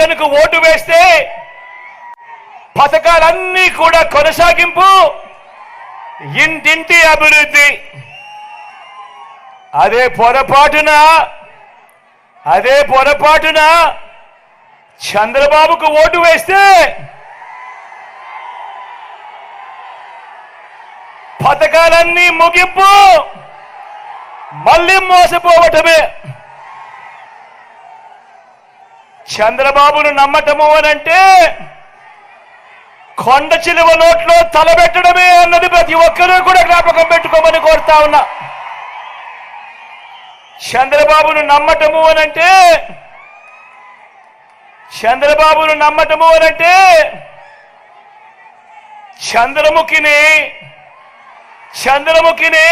జగన్కు ఓటు వేస్తే పథకాలన్నీ కూడా కొనసాగింపు ఇంటింటి అభివృద్ధి. అదే పొరపాటున అదే పొరపాటున చంద్రబాబుకు ఓటు వేస్తే పథకాలన్నీ ముగింపు మళ్ళీ మోసపోవటమే. చంద్రబాబును నమ్మటము అనంటే కొండ చిలువ నోట్లో తలబెట్టడమే అన్నది ప్రతి ఒక్కరూ కూడా జ్ఞాపకం పెట్టుకోమని కోరుతా ఉన్నా. చంద్రబాబును నమ్మటము అనంటే చంద్రబాబును నమ్మటము అనంటే చంద్రముఖిని చంద్రముఖిని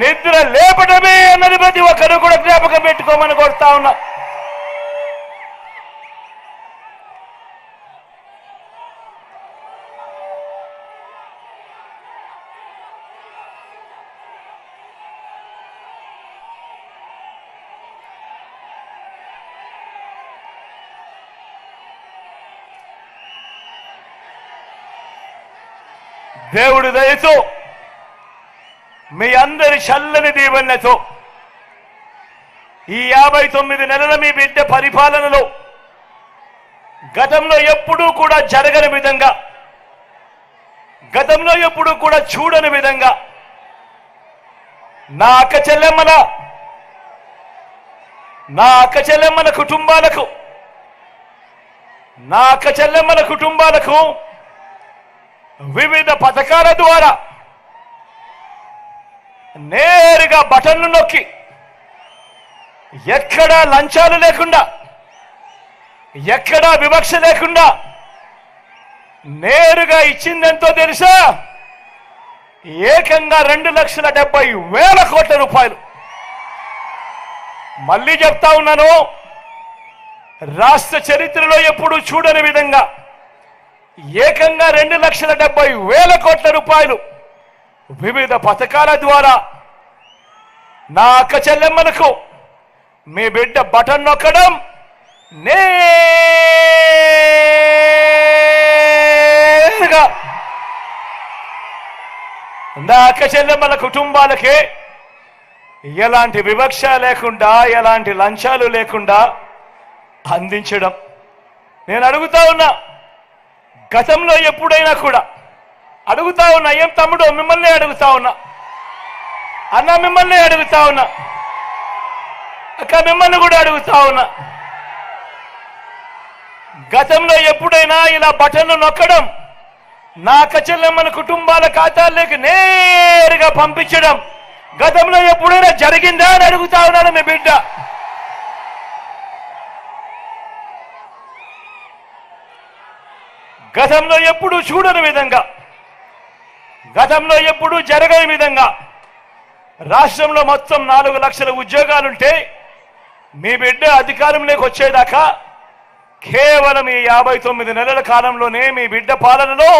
నిద్ర లేపటమే అన్నది ప్రతి ఒక్కరూ కూడా జ్ఞాపకం పెట్టుకోమని కోరుతా ఉన్నా. దేవుడి దయతో మీ అందరి చల్లని దీవెనతో ఈ యాభై తొమ్మిది నెలల మీ బిడ్డ పరిపాలనలో గతంలో ఎప్పుడూ కూడా జరగని విధంగా గతంలో ఎప్పుడూ కూడా చూడని విధంగా నా అక్క చెల్లెమ్మల నా అక్క చెల్లెమ్మల కుటుంబాలకు నా అక్క చెల్లెమ్మల కుటుంబాలకు వివిధ పథకాల ద్వారా నేరుగా బటన్లు నొక్కి ఎక్కడా లంచాలు లేకుండా ఎక్కడా వివక్ష లేకుండా నేరుగా ఇచ్చిందెంతో తెలుసా? ఏకంగా రెండు లక్షల డెబ్బై వేల కోట్ల రూపాయలు. మళ్ళీ చెప్తా ఉన్నాను రాష్ట్ర చరిత్రలో ఎప్పుడూ చూడని విధంగా ఏకంగా రెండు లక్షల డెబ్బై వేల కోట్ల రూపాయలు వివిధ పథకాల ద్వారా నా అక్క చెల్లెమ్మలకు మీ బిడ్డ బటన్ నొక్కడం నేరుగా. నా అక్క చెల్లెమ్మల కుటుంబాలకే ఎలాంటి వివక్ష లేకుండా ఎలాంటి లంచాలు లేకుండా అందించడం. నేను అడుగుతా ఉన్నా గతంలో ఎప్పుడైనా కూడా అడుగుతా ఉన్నా ఏం తమ్ముడు మిమ్మల్ని అడుగుతా ఉన్నా. అన్న మిమ్మల్ని అడుగుతా ఉన్నా. అక్క మిమ్మల్ని కూడా అడుగుతా ఉన్నా. గతంలో ఎప్పుడైనా ఇలా బటన్లు నొక్కడం నా కచెల్లెమ్మల కుటుంబాల ఖాతాల్లోకి నేరుగా పంపించడం గతంలో ఎప్పుడైనా జరిగిందా అని అడుగుతా ఉన్నాను మీ బిడ్డ. గతంలో ఎప్పుడు చూడని విధంగా గతంలో ఎప్పుడు జరగని విధంగా రాష్ట్రంలో మొత్తం నాలుగు లక్షల ఉద్యోగాలుంటే మీ బిడ్డ అధికారంలోకి వచ్చేదాకా కేవలం ఈ యాభై తొమ్మిది నెలల కాలంలోనే మీ బిడ్డ పాలనలో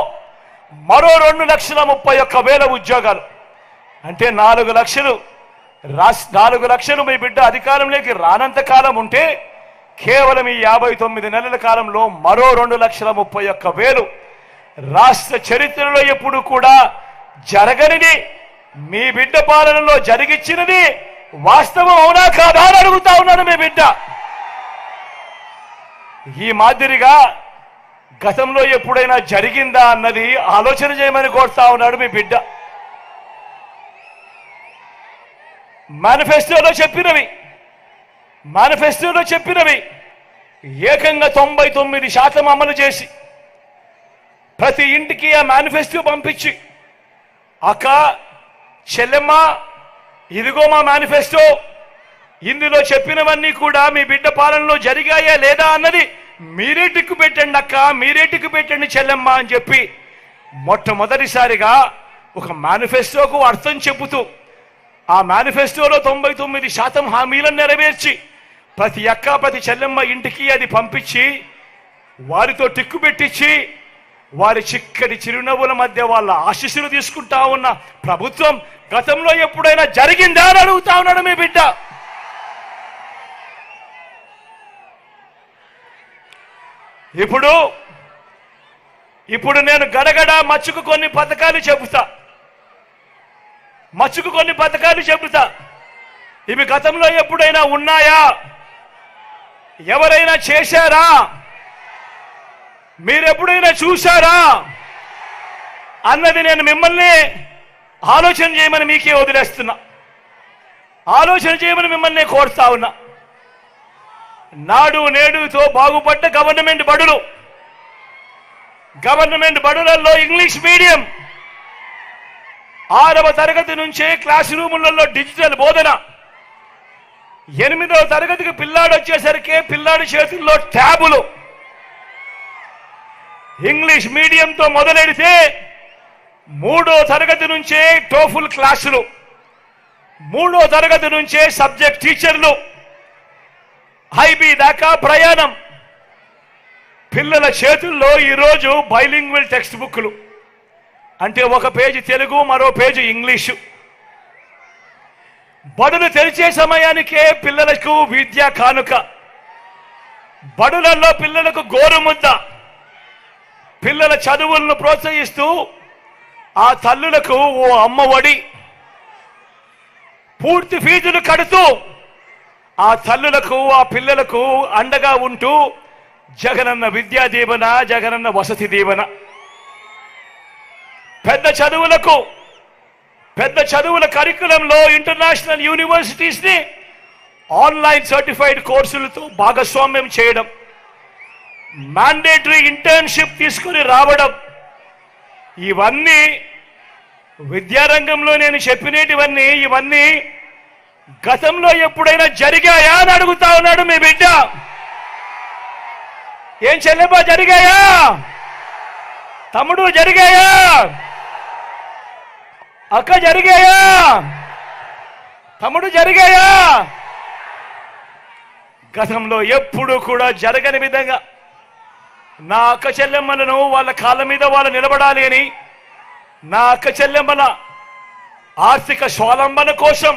మరో రెండు లక్షల ముప్పై ఒక్క వేల ఉద్యోగాలు. అంటే నాలుగు లక్షలు రాస్ నాలుగు లక్షలు మీ బిడ్డ అధికారంలోకి రానంత కాలం ఉంటే కేవలం ఈ యాభై తొమ్మిది నెలల కాలంలో మరో రెండు లక్షల ముప్పై ఒక్క వేలు రాష్ట్ర చరిత్రలో ఎప్పుడు కూడా జరగనిది. మీ బిడ్డ పాలనలో జరిగిచ్చినది వాస్తవం అవునా కాదా అని అడుగుతా ఉన్నాను మీ బిడ్డ. ఈ మాదిరిగా గతంలో ఎప్పుడైనా జరిగిందా అన్నది ఆలోచన చేయమని కోరుతా ఉన్నాడు మీ బిడ్డ. మేనిఫెస్టోలో చెప్పినవి. మేనిఫెస్టోలో చెప్పినవి. ఏకంగా తొంభై తొమ్మిది శాతం అమలు చేసి ప్రతి ఇంటికి ఆ మేనిఫెస్టో పంపించి అక్క చెల్లెమ్మ ఇదిగో మా మేనిఫెస్టో ఇందులో చెప్పినవన్నీ కూడా మీ బిడ్డ పాలనలో జరిగాయా లేదా అన్నది మీరే టిక్కు పెట్టండి అక్క మీరే టిక్కు పెట్టండి చెల్లెమ్మ అని చెప్పి మొట్టమొదటిసారిగా ఒక మేనిఫెస్టోకు అర్థం చెబుతూ ఆ మేనిఫెస్టోలో తొంభై తొమ్మిది శాతం హామీలను నెరవేర్చి ప్రతి అక్క ప్రతి చెల్లెమ్మ ఇంటికి అది పంపించి వారితో టిక్కు పెట్టించి వారి చిక్కటి చిరునవ్వుల మధ్య వాళ్ళ ఆశీస్సులు తీసుకుంటా ఉన్న ప్రభుత్వం గతంలో ఎప్పుడైనా జరిగిందా అని అడుగుతా ఉన్నాడు మీ బిడ్డ. ఇప్పుడు ఇప్పుడు నేను గడగడ మచ్చుకు కొన్ని పథకాలు చెబుతా. మచ్చుకు కొన్ని పథకాలు చెబుతా. ఇవి గతంలో ఎప్పుడైనా ఉన్నాయా? ఎవరైనా చేశారా? మీరెప్పుడైనా చూశారా? అన్నది నేను మిమ్మల్ని ఆలోచన చేయమని మీకే వదిలేస్తున్నా. ఆలోచన చేయమని మిమ్మల్ని కోరుతా ఉన్నా. నాడు నేడుతో బాగుపడ్డ గవర్నమెంట్ బడులు. గవర్నమెంట్ బడులలో ఇంగ్లీష్ మీడియం. ఆరవ తరగతి నుంచే క్లాస్ రూములలో డిజిటల్ బోధన. ఎనిమిదవ తరగతికి పిల్లాడు వచ్చేసరికి పిల్లాడి చేతుల్లో ట్యాబులు. ఇంగ్లీష్ మీడియంతో మొదలెడితే మూడో తరగతి నుంచే టోఫుల్ క్లాసులు. మూడో తరగతి నుంచే సబ్జెక్ట్ టీచర్లు. హైబీ దాకా ప్రయాణం. పిల్లల చేతుల్లో ఈరోజు బైలింగ్వల్ టెక్స్ట్ బుక్లు అంటే ఒక పేజీ తెలుగు మరో పేజీ ఇంగ్లీషు. బడులు తెరిచే సమయానికే పిల్లలకు విద్యా కానుక. బడులలో పిల్లలకు గోరుముద్ద. పిల్లల చదువులను ప్రోత్సహిస్తూ ఆ తల్లులకు ఓ అమ్మ ఒడి. పూర్తి ఫీజులు కడుతూ ఆ తల్లులకు ఆ పిల్లలకు అండగా ఉంటూ జగనన్న విద్యా దీవెన జగనన్న వసతి దీవెన. పెద్ద చదువులకు పెద్ద చదువుల కరికులంలో ఇంటర్నేషనల్ యూనివర్సిటీస్ని ఆన్లైన్ సర్టిఫైడ్ కోర్సులతో భాగస్వామ్యం చేయడం మ్యాండేటరీ ఇంటర్న్షిప్ తీసుకుని రావడం ఇవన్నీ విద్యారంగంలో నేను చెప్పినటివన్నీ ఇవన్నీ గతంలో ఎప్పుడైనా జరిగాయా అని అడుగుతా ఉన్నాడు మీ బిడ్డ. ఏం చెల్లెబా జరిగాయా? తమ్ముడు జరిగాయా? అక్క జరిగాయా? తమ్ముడు జరిగాయా? గతంలో ఎప్పుడు కూడా జరగని విధంగా నా అక్క చెల్లెమ్మలను వాళ్ళ కాళ్ళ మీద వాళ్ళు నిలబడాలి అని నా అక్క చెల్లెమ్మల ఆర్థిక స్వాలంబన కోసం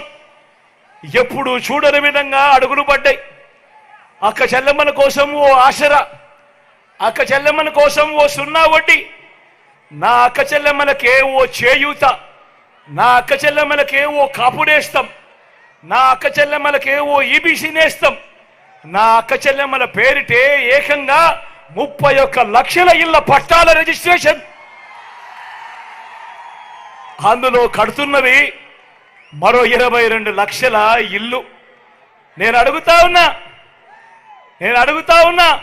ఎప్పుడు చూడని విధంగా అడుగులు పడ్డాయి. అక్క చెల్లెమ్మల కోసం ఓ ఆశర అక్క చెల్లెమ్మల కోసం ఓ సున్నా వడ్డీ నా అక్క చెల్లెమ్మలకే ఓ చేయూత నా అక్క చెల్లెమ్మలకే ఓ కాపుడేస్తాం నా అక్క చెల్లెమ్మలకే ఓ ఈబీసీనేస్తాం నా అక్క చెల్లెమ్మల పేరిటే ఏకంగా ముప్పై ఒక్క లక్షల ఇళ్ళ పట్టాల రిజిస్ట్రేషన్. అందులో కడుతున్నవి మరో ఇరవై రెండు లక్షల ఇల్లు. నేను అడుగుతా ఉన్నా. నేను అడుగుతా ఉన్నా.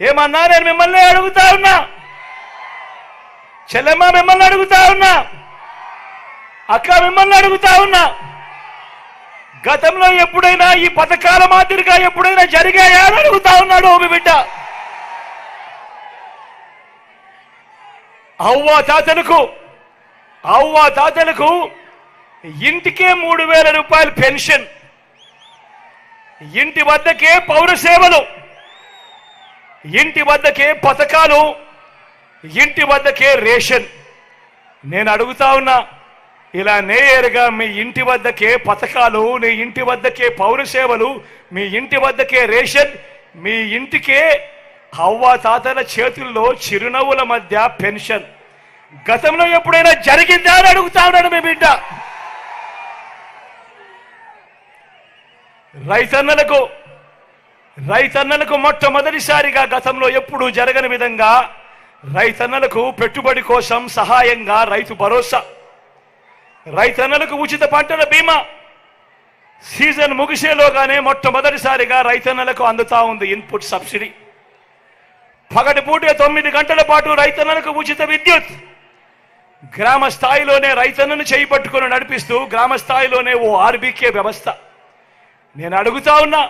ఏమన్నా నేను మిమ్మల్ని అడుగుతా ఉన్నా. చెల్లెమ్మ మిమ్మల్ని అడుగుతా ఉన్నా. అక్క మిమ్మల్ని అడుగుతా ఉన్నా. గతంలో ఎప్పుడైనా ఈ పథకాల మాదిరిగా ఎప్పుడైనా జరిగాయా అని అడుగుతా ఉన్నాడు ఓ బిడ్డ. అవ్వ తాతలకు అవ్వ తాతలకు ఇంటికే మూడు వేల రూపాయలు పెన్షన్. ఇంటి వద్దకే పౌర సేవలు. ఇంటి వద్దకే పథకాలు. ఇంటి వద్దకే రేషన్. నేను అడుగుతా ఉన్నా. ఇలా నేరుగా మీ ఇంటి వద్దకే పథకాలు నీ ఇంటి వద్దకే పౌర సేవలు మీ ఇంటి వద్దకే రేషన్ మీ ఇంటికే అవ్వ తాతల చేతుల్లో చిరునవ్వుల మధ్య పెన్షన్. గతంలో ఎప్పుడైనా జరిగిందా అని అడుగుతా ఉన్నాడు మీ బిడ్డ. రైతన్నలకు రైతన్నలకు మొట్టమొదటిసారిగా గతంలో ఎప్పుడు జరగని విధంగా రైతన్నలకు పెట్టుబడి కోసం సహాయంగా రైతు భరోసా. రైతన్నలకు ఉచిత పంటల బీమా. సీజన్ ముగిసేలోగానే మొట్టమొదటిసారిగా రైతన్నలకు అందుతా ఉంది ఇన్పుట్ సబ్సిడీ. పగటి పూట తొమ్మిది గంటల పాటు రైతన్నలకు ఉచిత విద్యుత్. గ్రామ స్థాయిలోనే రైతన్నను చేయి పట్టుకొని నడిపిస్తూ గ్రామ స్థాయిలోనే ఓ ఆర్బీకే వ్యవస్థ. నేను అడుగుతా ఉన్నా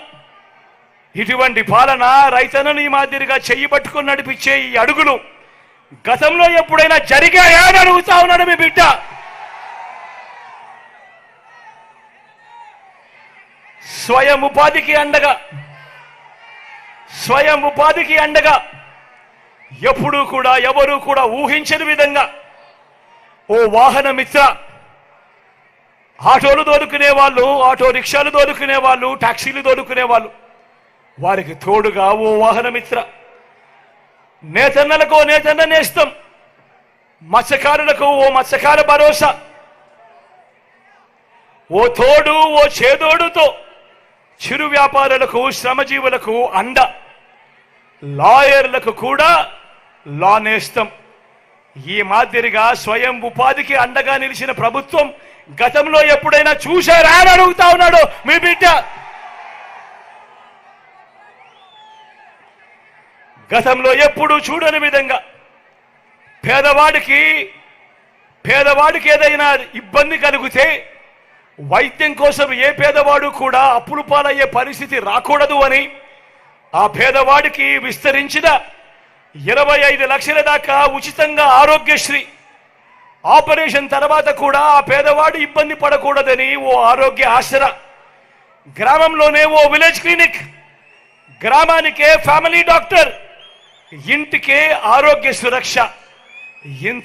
ఇటువంటి పాలన రైతన్నను ఈ మాదిరిగా చెయ్యి పట్టుకుని నడిపించే ఈ అడుగులు గతంలో ఎప్పుడైనా జరిగాయా అని అడుగుతా ఉన్నాడు మీ బిడ్డ. స్వయం ఉపాధికి అండగా. స్వయం ఉపాధికి అండగా. ఎప్పుడూ కూడా ఎవరు కూడా ఊహించని విధంగా. ఓ వాహన మిత్ర ఆటోలు దొరుకునే వాళ్ళు ఆటో రిక్షాలు దొరుకునే వాళ్ళు టాక్సీలు దొరుకునే వాళ్ళు వారికి తోడుగా ఓ వాహన మిత్ర. నేతన్నలకు ఓ నేతన్న నేస్తం మత్స్యకారులకు ఓ మత్స్యకార భరోసా. ఓ తోడు ఓ చేదోడుతో చిరు వ్యాపారులకు శ్రమజీవులకు అండ. లాయర్లకు కూడా లా నేస్తం ఈ మాదిరిగా స్వయం ఉపాధికి అండగా నిలిచిన ప్రభుత్వం గతంలో ఎప్పుడైనా చూశారా అని అడుగుతా ఉన్నాడు మీ బిడ్డ. గతంలో ఎప్పుడు చూడని విధంగా పేదవాడికి పేదవాడికి ఏదైనా ఇబ్బంది కలిగితే వైద్యం కోసం ఏ పేదవాడు కూడా అప్పులు పాలయ్యే పరిస్థితి రాకూడదు అని ఆ పేదవాడికి విస్తరించిన ఇరవై ఐదు లక్షల దాకా ఉచితంగా ఆరోగ్యశ్రీ. ఆపరేషన్ తర్వాత కూడా ఆ పేదవాడు ఇబ్బంది పడకూడదని ఓ ఆరోగ్య ఆసరా గ్రామంలోనే ఓ విలేజ్ క్లినిక్ గ్రామానికే ఫ్యామిలీ డాక్టర్ ఇంటికే ఆరోగ్య సురక్ష. ఇంత